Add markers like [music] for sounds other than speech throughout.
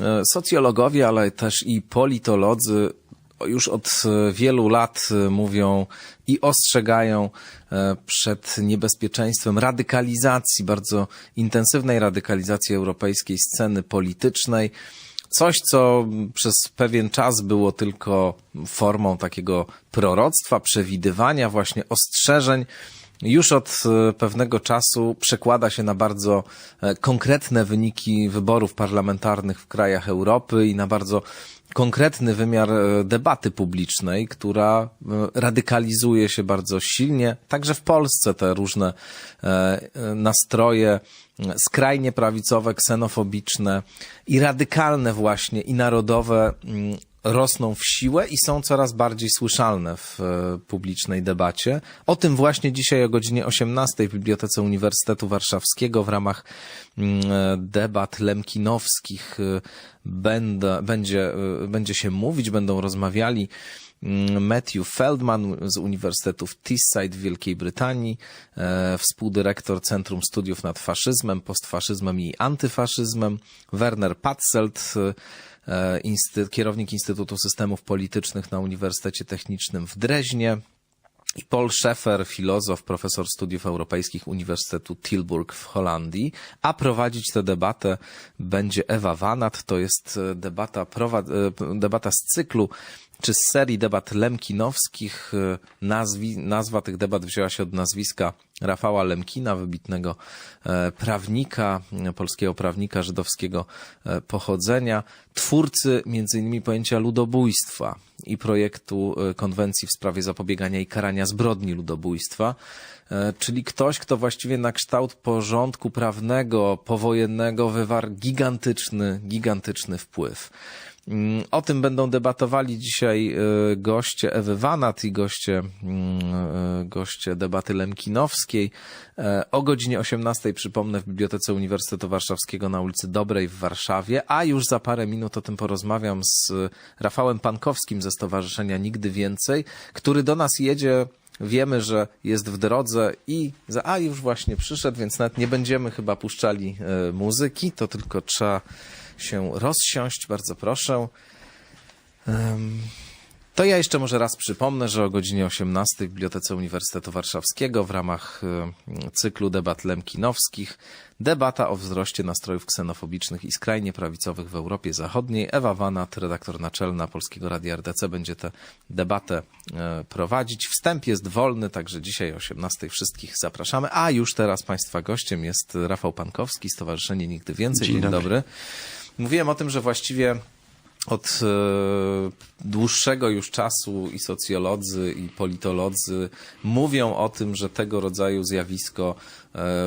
e, socjologowie, ale też i politolodzy już od wielu lat mówią i ostrzegają przed niebezpieczeństwem radykalizacji, bardzo intensywnej radykalizacji europejskiej sceny politycznej. Coś, co przez pewien czas było tylko formą takiego proroctwa, przewidywania, właśnie ostrzeżeń, już od e, pewnego czasu przekłada się na bardzo e, konkretne wyniki wyborów parlamentarnych w krajach Europy i na bardzo konkretny wymiar e, debaty publicznej, która radykalizuje się bardzo silnie. Także w Polsce te różne nastroje skrajnie prawicowe, ksenofobiczne i radykalne właśnie i narodowe rosną w siłę i są coraz bardziej słyszalne w e, publicznej debacie. O tym właśnie dzisiaj o godzinie 18 w Bibliotece Uniwersytetu Warszawskiego w ramach mm, e, debat lemkinowskich e, będę, będzie, będzie się mówić, będą rozmawiali mm, Matthew Feldman z Uniwersytetu w Teesside w Wielkiej Brytanii, współdyrektor Centrum Studiów nad Faszyzmem, Postfaszyzmem i Antyfaszyzmem, Werner Patzelt, kierownik Instytutu Systemów Politycznych na Uniwersytecie Technicznym w Dreźnie. I Paul Scheffer, filozof, profesor studiów europejskich Uniwersytetu Tilburg w Holandii, a prowadzić tę debatę będzie Ewa Wanat. To jest e, debata, e, debata z cyklu czy z serii debat lemkinowskich. Nazwi, nazwa tych debat wzięła się od nazwiska Rafała Lemkina, wybitnego e, prawnika, polskiego prawnika żydowskiego e, pochodzenia, twórcy między innymi pojęcia ludobójstwa i projektu e, konwencji w sprawie zapobiegania i karania zbrodni ludobójstwa, czyli ktoś, kto właściwie na kształt porządku prawnego powojennego wywarł gigantyczny, gigantyczny wpływ. Mm, o tym będą debatowali dzisiaj e, goście Ewy Wanat i goście, mm, e, goście debaty Lemkinowskiej. E, o godzinie 18 przypomnę w Bibliotece Uniwersytetu Warszawskiego na ulicy Dobrej w Warszawie, a już za parę minut o tym porozmawiam z Rafałem Pankowskim ze Stowarzyszenia Nigdy Więcej, który do nas jedzie. Wiemy, że jest w drodze i za, a już właśnie przyszedł, więc nawet nie będziemy chyba puszczali muzyki, to tylko trzeba się rozsiąść, bardzo proszę. To ja jeszcze może raz przypomnę, że o godzinie 18 w Bibliotece Uniwersytetu Warszawskiego w ramach cyklu debat lemkinowskich debata o wzroście nastrojów ksenofobicznych i skrajnie prawicowych w Europie Zachodniej. Ewa Wanat, redaktor naczelna Polskiego Radia RDC, będzie tę debatę e, prowadzić. Wstęp jest wolny, także dzisiaj o 18 wszystkich zapraszamy. A już teraz Państwa gościem jest Rafał Pankowski, Stowarzyszenie Nigdy Więcej. Dzień, Dzień dobry. dobry. Mówiłem o tym, że właściwie od e, dłuższego już czasu i socjolodzy, i politolodzy mówią o tym, że tego rodzaju zjawisko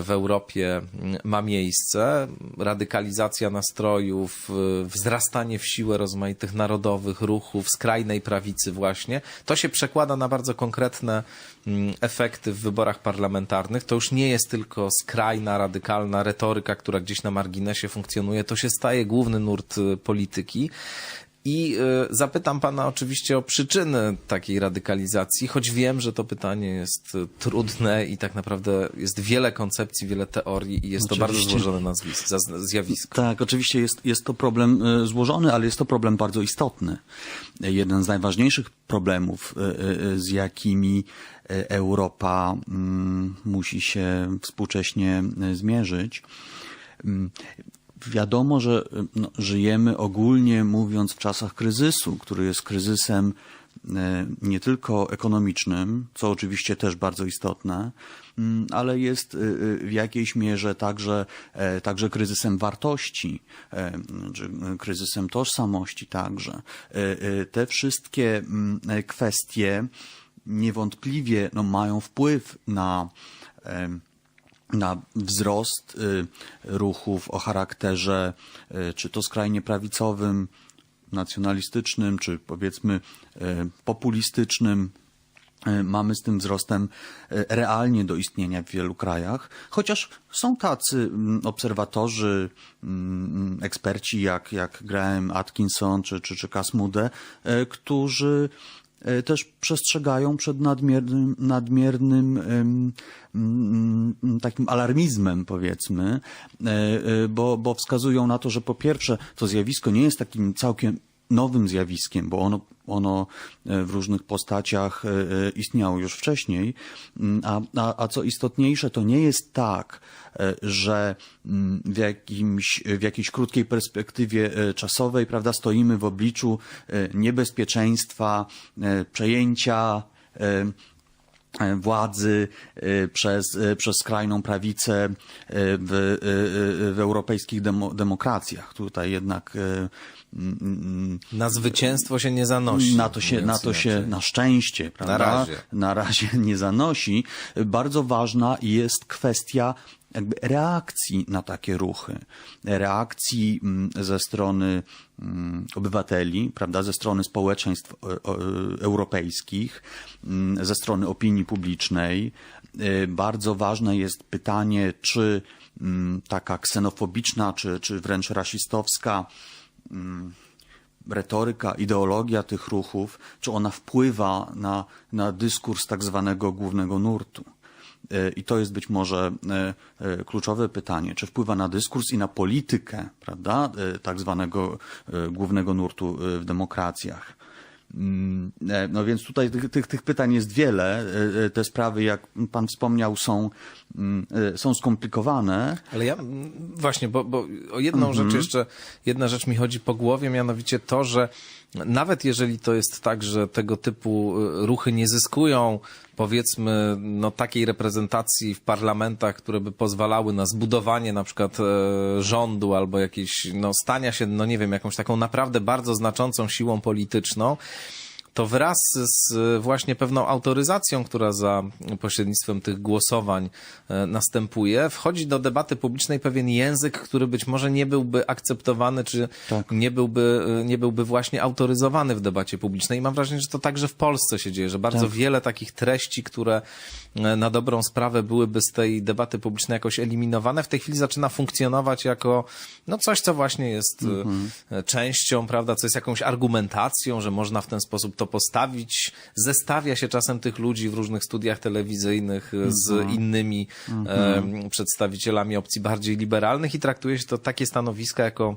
w Europie ma miejsce. Radykalizacja nastrojów, e, wzrastanie w siłę rozmaitych narodowych ruchów, skrajnej prawicy właśnie. To się przekłada na bardzo konkretne efekty w wyborach parlamentarnych. To już nie jest tylko skrajna, radykalna retoryka, która gdzieś na marginesie funkcjonuje. To się staje główny nurt polityki. I y, zapytam pana oczywiście o przyczyny takiej radykalizacji, choć wiem, że to pytanie jest y, trudne i tak naprawdę jest wiele koncepcji, wiele teorii i jest oczywiście. to bardzo złożone nazwisko, zjawisko. Tak, oczywiście jest, jest to problem y, złożony, ale jest to problem bardzo istotny. Jeden z najważniejszych problemów, z jakimi Europa mm, musi się współcześnie zmierzyć, mm, Wiadomo, że no, żyjemy ogólnie mówiąc w czasach kryzysu, który jest kryzysem e, nie tylko ekonomicznym, co oczywiście też bardzo istotne, mm, ale jest e, e, w jakiejś mierze także, także kryzysem wartości, czy kryzysem tożsamości także. Te wszystkie mm, kwestie niewątpliwie no, mają wpływ na na wzrost y, ruchów o charakterze y, czy to skrajnie prawicowym, nacjonalistycznym, czy powiedzmy y, populistycznym. Mamy z tym wzrostem realnie do istnienia w wielu krajach, chociaż są tacy mm, obserwatorzy, mm, eksperci jak, jak Graham Atkinson czy, czy, czy Casmude, którzy też przestrzegają przed nadmiernym, nadmiernym takim alarmizmem, powiedzmy, e, e, bo, bo wskazują na to, że po pierwsze to zjawisko nie jest takim całkiem nowym zjawiskiem, bo ono, ono e, w różnych postaciach e, e, istniało już wcześniej, Mm, a, a, a co istotniejsze, to nie jest tak, że mm, w, jakimś, w jakiejś krótkiej perspektywie czasowej prawda, stoimy w obliczu niebezpieczeństwa, przejęcia władzy e, przez, e, przez skrajną prawicę e, w, e, e, w europejskich demo, demokracjach. Tutaj jednak e, mm, mm, Na zwycięstwo się nie zanosi. na to się, na, to się na szczęście, prawda? razie. na razie [laughs] nie zanosi. Bardzo ważna jest kwestia jakby reakcji na takie ruchy. Reakcji mm, ze strony mm, obywateli, prawda, ze strony społeczeństw e, e, europejskich, mm, ze strony opinii publicznej. E, Bardzo ważne jest pytanie, czy taka ksenofobiczna, czy, czy wręcz rasistowska retoryka, ideologia tych ruchów, czy ona wpływa na, na dyskurs tak zwanego głównego nurtu. E, I to jest być może e, e, kluczowe pytanie, czy wpływa na dyskurs i na politykę, prawda, tak zwanego głównego nurtu w demokracjach. Mm, e, No więc tutaj tych, tych, tych pytań jest wiele. E, e, Te sprawy, jak pan wspomniał, są, mm, są skomplikowane. Ale ja mm, właśnie, bo, bo o jedną rzecz jeszcze, jedna rzecz mi chodzi po głowie, mianowicie to, że nawet jeżeli to jest tak, że tego typu ruchy nie zyskują, powiedzmy, no takiej reprezentacji w parlamentach, które by pozwalały na zbudowanie na przykład e, rządu albo jakieś, no stania się, no nie wiem, jakąś taką naprawdę bardzo znaczącą siłą polityczną, to wraz z właśnie pewną autoryzacją, która za pośrednictwem tych głosowań e, następuje, wchodzi do debaty publicznej pewien język, który być może nie byłby akceptowany, czy Tak. nie, byłby, e, nie byłby właśnie autoryzowany w debacie publicznej. I mam wrażenie, że to także w Polsce się dzieje, że bardzo Tak. wiele takich treści, które e, na dobrą sprawę byłyby z tej debaty publicznej jakoś eliminowane, w tej chwili zaczyna funkcjonować jako no coś, co właśnie jest e, częścią, prawda, co jest jakąś argumentacją, że można w ten sposób to postawić. Zestawia się czasem tych ludzi w różnych studiach telewizyjnych z innymi e, przedstawicielami opcji bardziej liberalnych i traktuje się to takie stanowiska jako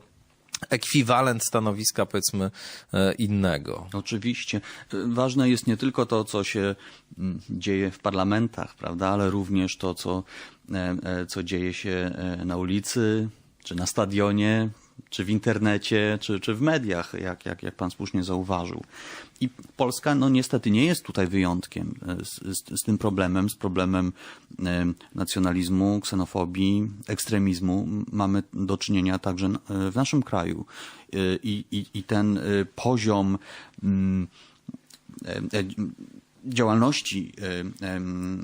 ekwiwalent stanowiska, powiedzmy, e, innego. Oczywiście. Ważne jest nie tylko to, co się mm, dzieje w parlamentach, prawda, ale również to, co, e, e, co dzieje się na ulicy, czy na stadionie, czy w internecie, czy, czy w mediach, jak, jak, jak pan słusznie zauważył. I Polska, no niestety, nie jest tutaj wyjątkiem e, z, z, z tym problemem, z problemem e, nacjonalizmu, ksenofobii, ekstremizmu. Mamy do czynienia także e, w naszym kraju. I, i, i ten poziom mm, działalności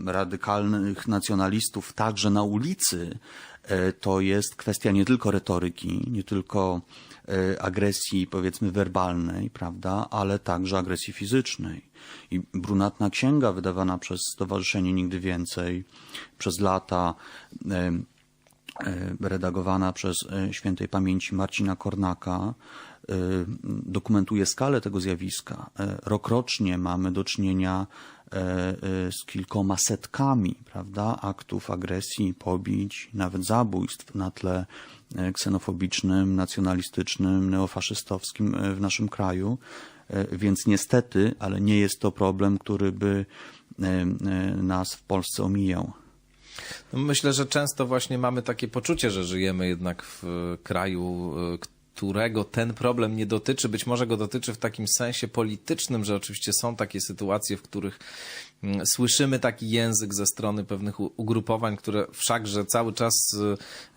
radykalnych nacjonalistów także na ulicy to jest kwestia nie tylko retoryki, nie tylko e, agresji powiedzmy werbalnej, prawda, ale także agresji fizycznej. I brunatna księga wydawana przez Stowarzyszenie Nigdy Więcej przez lata e, redagowana przez e, świętej pamięci Marcina Kornaka, e, dokumentuje skalę tego zjawiska. E, Rokrocznie mamy do czynienia e, e, z kilkoma setkami prawda, aktów agresji, pobić, nawet zabójstw na tle ksenofobicznym, nacjonalistycznym, neofaszystowskim w naszym kraju. Więc niestety, ale nie jest to problem, który by nas w Polsce omijał. No, Myślę, że często właśnie mamy takie poczucie, że żyjemy jednak w kraju, którego ten problem nie dotyczy. Być może go dotyczy w takim sensie politycznym, że oczywiście są takie sytuacje, w których mm, słyszymy taki język ze strony pewnych ugrupowań, które wszakże cały czas,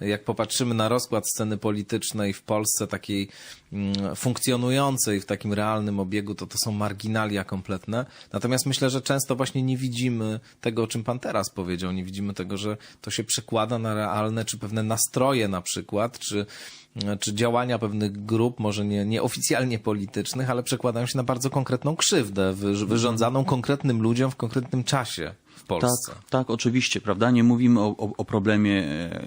e, jak popatrzymy na rozkład sceny politycznej w Polsce, takiej mm, funkcjonującej w takim realnym obiegu, to to są marginalia kompletne. Natomiast myślę, że często właśnie nie widzimy tego, o czym pan teraz powiedział. Nie widzimy tego, że to się przekłada na realne, czy pewne nastroje na przykład, czy, czy działania pewnych grup, może nie, nieoficjalnie politycznych, ale przekładają się na bardzo konkretną krzywdę, wy, wyrządzaną konkretnym ludziom w konkretnym czasie. w Polsce. Tak, tak, oczywiście, prawda? Nie mówimy o, o, o problemie e,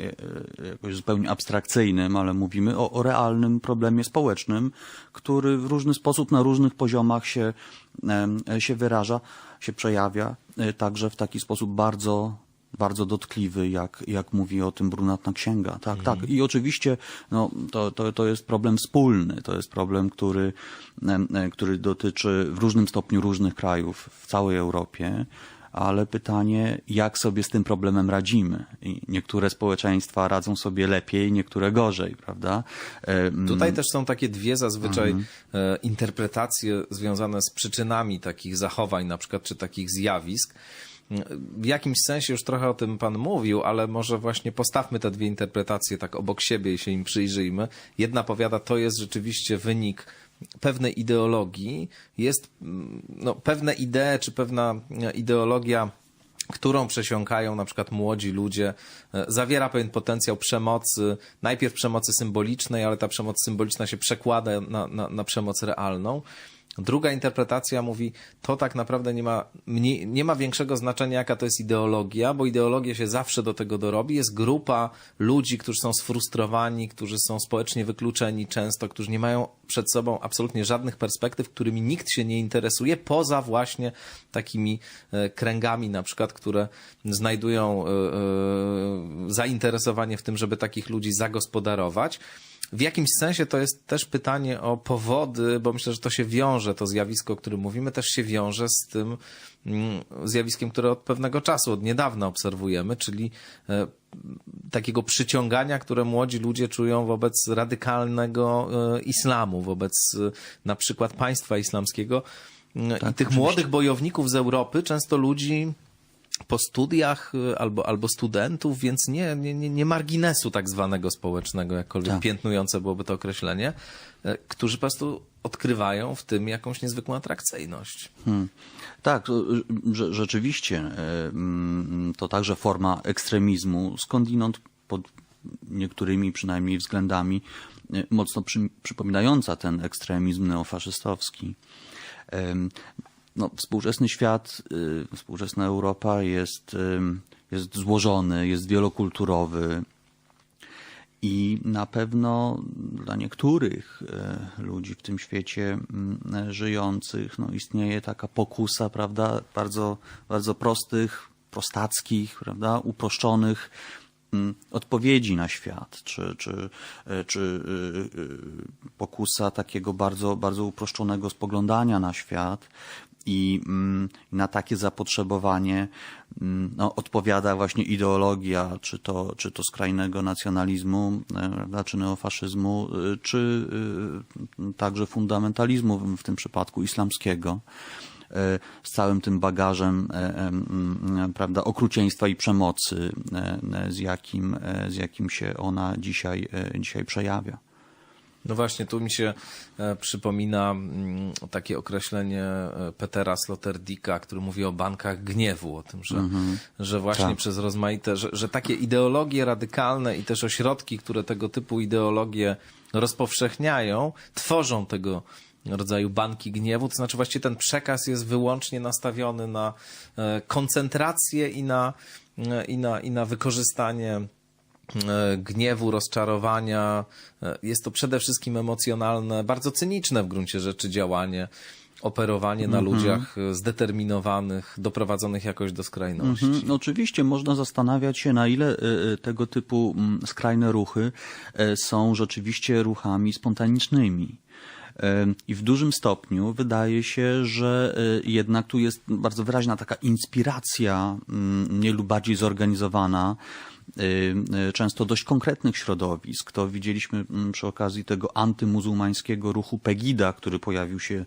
e, jakoś zupełnie abstrakcyjnym, ale mówimy o, o realnym problemie społecznym, który w różny sposób na różnych poziomach się, się wyraża, się przejawia, e, także w taki sposób bardzo bardzo dotkliwy, jak, jak mówi o tym brunatna księga. Tak, tak. I oczywiście no, to, to, to jest problem wspólny. To jest problem, który, który dotyczy w różnym stopniu różnych krajów w całej Europie ale pytanie, jak sobie z tym problemem radzimy. I niektóre społeczeństwa radzą sobie lepiej, niektóre gorzej, prawda? Tutaj też są takie dwie zazwyczaj e, interpretacje związane z przyczynami takich zachowań, na przykład, czy takich zjawisk. W jakimś sensie już trochę o tym Pan mówił, ale może właśnie postawmy te dwie interpretacje tak obok siebie i się im przyjrzyjmy. Jedna powiada, to jest rzeczywiście wynik pewnej ideologii, jest mm, no, pewne idee czy pewna e, ideologia którą przesiąkają na przykład młodzi ludzie, e, zawiera pewien potencjał przemocy, najpierw przemocy symbolicznej, ale ta przemoc symboliczna się przekłada na, na, na przemoc realną. Druga interpretacja mówi, to tak naprawdę nie ma, mniej, nie ma większego znaczenia, jaka to jest ideologia, bo ideologia się zawsze do tego dorobi. Jest grupa ludzi, którzy są sfrustrowani, którzy są społecznie wykluczeni często, którzy nie mają przed sobą absolutnie żadnych perspektyw, którymi nikt się nie interesuje, poza właśnie takimi e, kręgami na przykład, które znajdują e, e, zainteresowanie w tym, żeby takich ludzi zagospodarować. W jakimś sensie to jest też pytanie o powody, bo myślę, że to się wiąże, to zjawisko, o którym mówimy, też się wiąże z tym mm, zjawiskiem, które od pewnego czasu, od niedawna obserwujemy, czyli e, takiego przyciągania, które młodzi ludzie czują wobec radykalnego e, islamu, wobec e, na przykład państwa islamskiego. I tych oczywiście. młodych bojowników z Europy, często ludzi po studiach y, albo, albo studentów, więc nie, nie, nie, marginesu tak zwanego społecznego, jakkolwiek Tak. piętnujące byłoby to określenie, y, którzy po prostu odkrywają w tym jakąś niezwykłą atrakcyjność. Hmm. Tak, że, rzeczywiście mm, to także forma ekstremizmu, skądinąd pod niektórymi przynajmniej względami mocno przy, przypominająca ten ekstremizm neofaszystowski. No, współczesny świat, y, współczesna Europa jest, jest złożony, jest wielokulturowy, i na pewno dla niektórych e, ludzi w tym świecie mm, żyjących no, istnieje taka pokusa, prawda, bardzo, bardzo prostych, prostackich, prawda, uproszczonych mm, odpowiedzi na świat, czy, czy, czy y, y, pokusa takiego bardzo, bardzo uproszczonego spoglądania na świat. I mm, na takie zapotrzebowanie mm, no, odpowiada właśnie ideologia, czy to, czy to skrajnego nacjonalizmu, e, prawda, czy neofaszyzmu, czy także fundamentalizmu, w- tym przypadku islamskiego, e, z całym tym bagażem e, em, prawda, okrucieństwa i przemocy, e, e, z jakim, e, z jakim się ona dzisiaj, e, dzisiaj przejawia. No właśnie, tu mi się e, przypomina mm, takie określenie e, Petera Sloterdika, który mówi o bankach gniewu, o tym, że, że właśnie Tak. przez rozmaite, że, że takie ideologie radykalne i też ośrodki, które tego typu ideologie rozpowszechniają, tworzą tego rodzaju banki gniewu, to znaczy właściwie ten przekaz jest wyłącznie nastawiony na e, koncentrację i na, i na, i na wykorzystanie gniewu, rozczarowania. E, Jest to przede wszystkim emocjonalne, bardzo cyniczne w gruncie rzeczy działanie, operowanie na ludziach e, zdeterminowanych, doprowadzonych jakoś do skrajności. Mhm. Oczywiście można zastanawiać się, na ile e, e, tego typu mm, skrajne ruchy e, są rzeczywiście ruchami spontanicznymi. E, I w dużym stopniu wydaje się, że e, jednak tu jest bardzo wyraźna taka inspiracja, mm, mniej lub bardziej zorganizowana, e, e, często dość konkretnych środowisk. To widzieliśmy mm, przy okazji tego antymuzułmańskiego ruchu Pegida, który pojawił się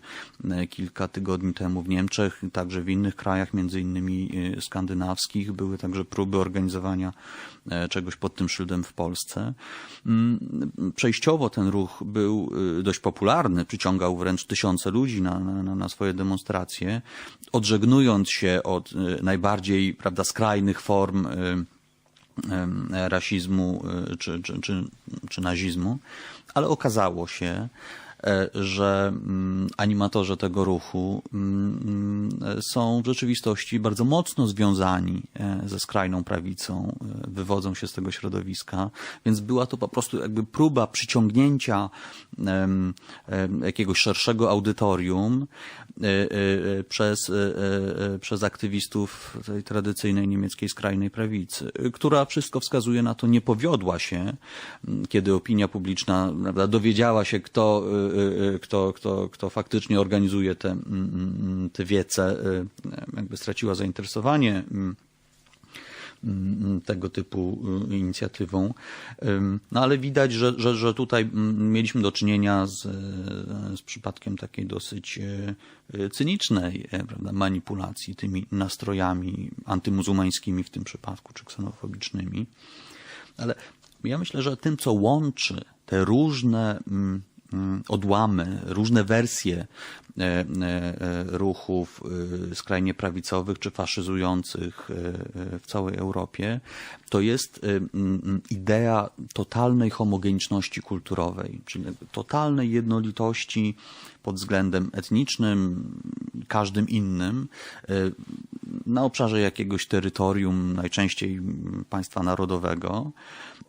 e, kilka tygodni temu w Niemczech, także w innych krajach, między innymi skandynawskich. Były także próby organizowania czegoś pod tym szyldem w Polsce. Mm, Przejściowo ten ruch był dość popularny, przyciągał wręcz tysiące ludzi na, na, na swoje demonstracje, odżegnując się od najbardziej prawda, skrajnych form rasizmu y, czy, czy, czy, czy nazizmu, ale okazało się, e, że mm, animatorzy tego ruchu mm, e, są w rzeczywistości bardzo mocno związani e, ze skrajną prawicą, wywodzą się z tego środowiska, więc była to po prostu jakby próba przyciągnięcia jakiegoś szerszego audytorium e, e, przez, e, e, przez aktywistów tej tradycyjnej niemieckiej skrajnej prawicy, która wszystko wskazuje na to nie powiodła się, kiedy opinia publiczna prawda, dowiedziała się, kto, kto, kto, kto faktycznie organizuje te, te wiece, jakby straciła zainteresowanie tego typu y, inicjatywą. No ale widać, że, że, że tutaj mm, mieliśmy do czynienia z, e, z przypadkiem takiej dosyć e, e, cynicznej prawda, manipulacji tymi nastrojami antymuzułmańskimi w tym przypadku, czy ksenofobicznymi. Ale ja myślę, że tym, co łączy te różne mm, mm, odłamy, różne wersje e, e, e, ruchów e, skrajnie prawicowych czy faszyzujących e, e, w całej Europie, to jest e, mm, idea totalnej homogeniczności kulturowej, czyli totalnej jednolitości pod względem etnicznym, każdym innym, na obszarze jakiegoś terytorium, najczęściej mm, państwa narodowego.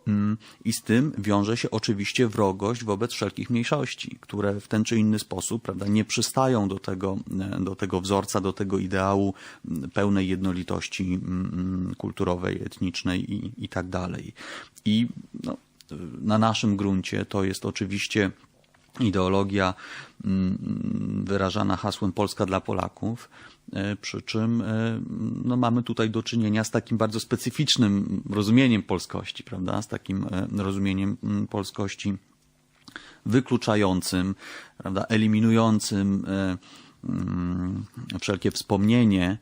Mm, I z tym wiąże się oczywiście wrogość wobec wszelkich mniejszości, które w ten czy inny sposób prawda, nie przystają do tego, e, do tego wzorca, do tego ideału mm, pełnej jednolitości kulturowej, etnicznej i, i tak dalej. I no, na naszym gruncie to jest oczywiście ideologia mm, wyrażana hasłem Polska dla Polaków, e, przy czym e, no, mamy tutaj do czynienia z takim bardzo specyficznym rozumieniem polskości, prawda? Z takim e, rozumieniem mm, polskości wykluczającym, prawda? eliminującym mm, wszelkie wspomnienie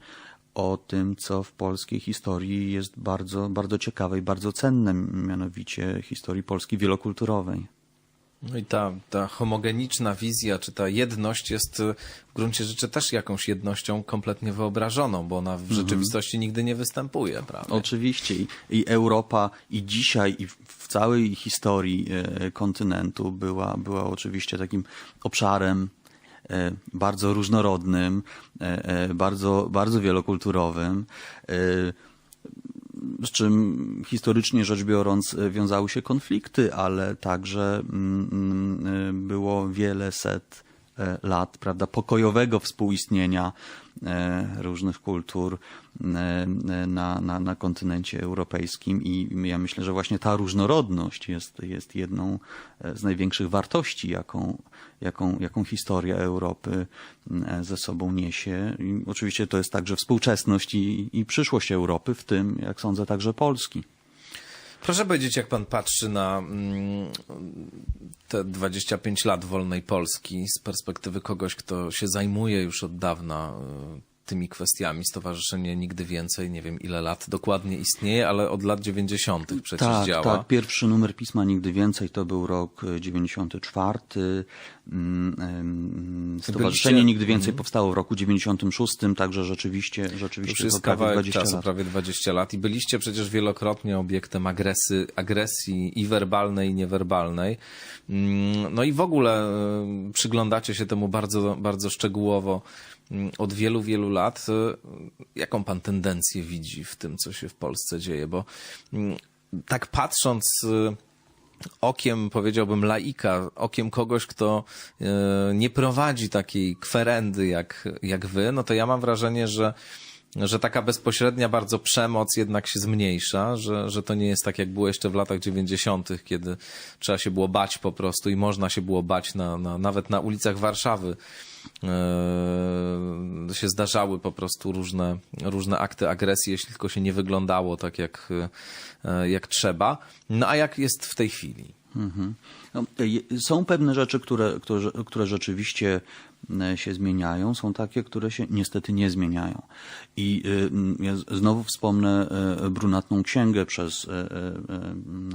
o tym, co w polskiej historii jest bardzo, bardzo ciekawe i bardzo cenne, mianowicie historii Polski wielokulturowej. No i ta, ta homogeniczna wizja, czy ta jedność jest y, w gruncie rzeczy też jakąś jednością kompletnie wyobrażoną, bo ona w rzeczywistości nigdy nie występuje, prawda? Oczywiście. I, Europa i dzisiaj i w- całej historii e, kontynentu była, była oczywiście takim obszarem e, bardzo różnorodnym, e, bardzo, bardzo wielokulturowym, z czym historycznie rzecz biorąc e, wiązały się konflikty, ale także mm, mm, e, było wiele set lat prawda, pokojowego współistnienia e, różnych kultur e, e, na, na, na kontynencie europejskim i ja myślę, że właśnie ta różnorodność jest, jest jedną e, z największych wartości, jaką, jaką, jaką historia Europy e, ze sobą niesie. I oczywiście to jest także współczesność i, i przyszłość Europy, w tym, jak sądzę, także Polski. Proszę powiedzieć, jak pan patrzy na mm, te 25 lat wolnej Polski z perspektywy kogoś, kto się zajmuje już od dawna y, tymi kwestiami. Stowarzyszenie Nigdy Więcej, nie wiem ile lat dokładnie istnieje, ale od lat 90. przecież tak, działa. tak. Pierwszy numer pisma Nigdy Więcej to był rok e, 94. Mm, em, Stowarzyszenie Byliście- Nigdy Więcej powstało w roku 96, także rzeczywiście, To rzeczywiście już jest to prawie kawałek 20 czasu, lat. prawie 20 lat i byliście przecież wielokrotnie obiektem agresy, agresji i werbalnej, i niewerbalnej. Mm, No i w ogóle y, przyglądacie się temu bardzo, bardzo szczegółowo mm, od wielu, wielu lat. Y, Jaką pan tendencję widzi w tym, co się w Polsce dzieje? Bo mm, tak patrząc y, okiem, powiedziałbym, laika, okiem kogoś, kto e, nie prowadzi takiej kwerendy jak, jak wy, no to ja mam wrażenie, że że taka bezpośrednia bardzo przemoc jednak się zmniejsza, że, że to nie jest tak, jak było jeszcze w latach 90., kiedy trzeba się było bać po prostu i można się było bać na, na, nawet na ulicach Warszawy. E, się zdarzały po prostu różne, różne akty agresji, jeśli tylko się nie wyglądało tak, jak, e, jak trzeba. No a jak jest w tej chwili? Mhm. No, są pewne rzeczy, które, które, które rzeczywiście e, się zmieniają, są takie, które się niestety nie zmieniają. I znowu wspomnę brunatną księgę przez,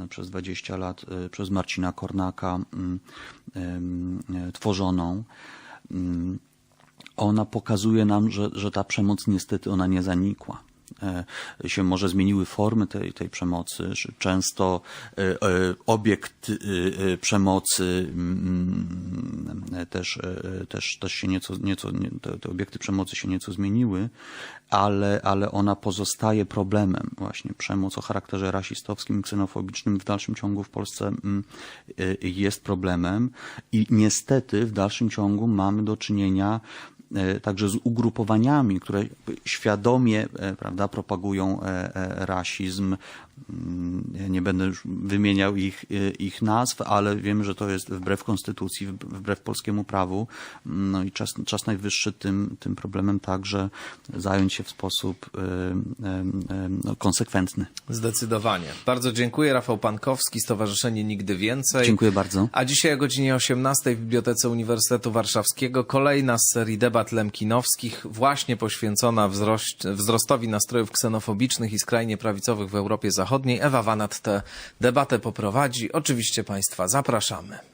przez 20 lat przez Marcina Kornaka tworzoną. Mm, Ona pokazuje nam, że, że ta przemoc niestety ona nie zanikła. E, się może zmieniły formy tej, tej przemocy. Często e, e, obiekt przemocy mm, też, też, też się nieco, nieco nie, te, te obiekty przemocy się nieco zmieniły, ale, ale ona pozostaje problemem. Właśnie przemoc o charakterze rasistowskim, ksenofobicznym w dalszym ciągu w Polsce mm, jest problemem i niestety w dalszym ciągu mamy do czynienia także z ugrupowaniami, które świadomie e, prawda, propagują e, e, rasizm. Mm, Nie będę już wymieniał ich, e, ich nazw, ale wiem, że to jest wbrew konstytucji, wb- wbrew polskiemu prawu. No i czas, czas najwyższy tym, tym problemem także zająć się w sposób e, e, e, no, konsekwentny. Zdecydowanie. Bardzo dziękuję. Rafał Pankowski, Stowarzyszenie Nigdy Więcej. Dziękuję bardzo. A dzisiaj o godzinie 18 w Bibliotece Uniwersytetu Warszawskiego kolejna z serii debat lemkinowskich, właśnie poświęcona wzrost, wzrostowi nastrojów ksenofobicznych i skrajnie prawicowych w Europie Zachodniej. Ewa Wanat tę debatę poprowadzi. Oczywiście Państwa zapraszamy.